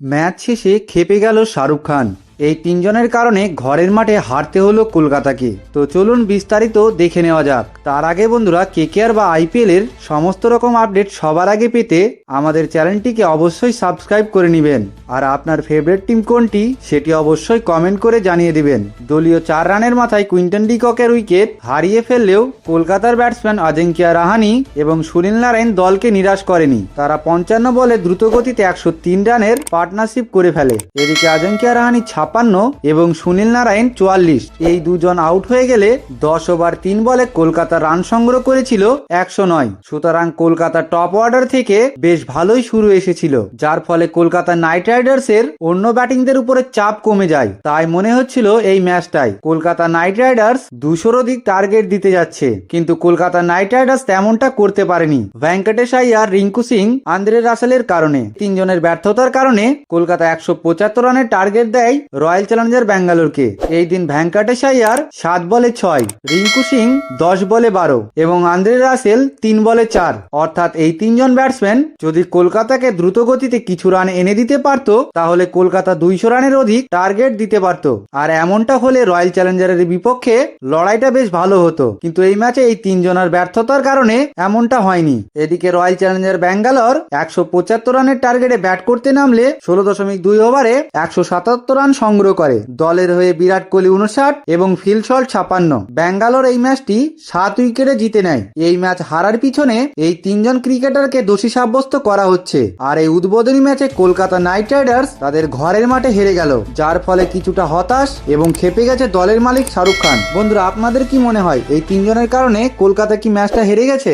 Match শেষে খেপে গেল শাহরুখ খান। এই তিনজনের কারণে ঘরের মাঠে হারতে হলো কলকাতাকে। তো চলুন বিস্তারিত দেখে নেওয়া যাক। তার আগে বন্ধুরা, কেকেআর বা আইপিএল এর সমস্ত রকম আপডেট সবার আগে পেতে আমাদের চ্যানেলটিকে অবশ্যই সাবস্ক্রাইব করে নেবেন। আর আপনার ফেভারিট টিম কোনটি, সেটি অবশ্যই কমেন্ট করে জানিয়ে দিবেন। দলীয় চার রানের মাথায় কুইন্টন ডিককের উইকেট হারিয়ে ফেললেও কলকাতার ব্যাটসম্যান অজিঙ্ক্য রাহানি এবং সুনীল নারায়ণ দলকে নিরাশ করেনি। তারা পঞ্চান্ন বলে দ্রুতগতিতে একশো তিন রানের পার্টনারশিপ করে ফেলে। এদিকে অজিঙ্ক্য রাহানি ছাপান্ন এবং সুনীল নারায়ণ চুয়াল্লিশ। এই দুজন আউট হয়ে গেলে দশ ওভার তিন বলে কলকাতা রান সংগ্রহ করেছিল একশো নয়। সুতরাং কলকাতা টপ অর্ডার থেকে বেশ ভালোই শুরু এসেছিল, যার ফলে কলকাতা নাইট রাইডার্স এর অন্য ব্যাটিংদের উপরে চাপ কমে যায়। তাই মনে হচ্ছিল এই ম্যাচটাই কলকাতা নাইট রাইডার্স দুশোর অধিক টার্গেট দিতে যাচ্ছে, কিন্তু কলকাতা নাইট রাইডার্স তেমনটা করতে পারেনি। ভেঙ্কটেশ আইয়ার রিঙ্কু সিং, আন্দ্রে রাসেলের কারণে। তিনজনের ব্যর্থতার কারণে কলকাতা একশো পঁচাত্তর রানের টার্গেট দেয় রয়্যাল চ্যালেঞ্জার ব্যাঙ্গালোরকে। এই দিন ভেঙ্কটেশ আইয়ার সাত বলে ছয়, রিঙ্কু সিং দশ বলে বারো এবং আন্দ্রে রাসেল তিন বলে চার। অর্থাৎ এই তিনজন ব্যাটসম্যান যদি কলকাতাকে দ্রুত গতিতে কিছু রান এনে দিতে পারত, তাহলে কলকাতা দুইশো রানের অধিক টার্গেট দিতে পারত। আর এমনটা হলে রয়্যাল চ্যালেঞ্জারের বিপক্ষে লড়াইটা বেশ ভালো হতো। কিন্তু এই ম্যাচে এই তিনজনের ব্যর্থতার কারণে এমনটা হয়নি। এদিকে রয়্যাল চ্যালেঞ্জার ব্যাঙ্গালোর একশো পঁচাত্তর রানের টার্গেটে ব্যাট করতে নামলে ষোলো দশমিক দুই ওভারে একশো সাতাত্তর রান সংগ্রহ করে। দলের হয়ে বিরাট কোহলি উনষাট এবং ফিল শল্ট ছাপান্ন। ব্যাঙ্গালোর এই ম্যাচটি সাত উইকেটে জিতে নেয়। এই ম্যাচ হারার পিছনে এই তিনজন ক্রিকেটারকে দোষী সাব্যস্ত করা হচ্ছে। আর এই উদ্বোধনী ম্যাচে কলকাতা নাইট রাইডার্স তাদের ঘরের মাঠে হেরে গেল, যার ফলে কিছুটা হতাশ এবং খেপে গেছে দলের মালিক শাহরুখ খান। বন্ধুরা, আপনাদের কি মনে হয়, এই তিনজনের কারণে কলকাতা কি ম্যাচটা হেরে গেছে?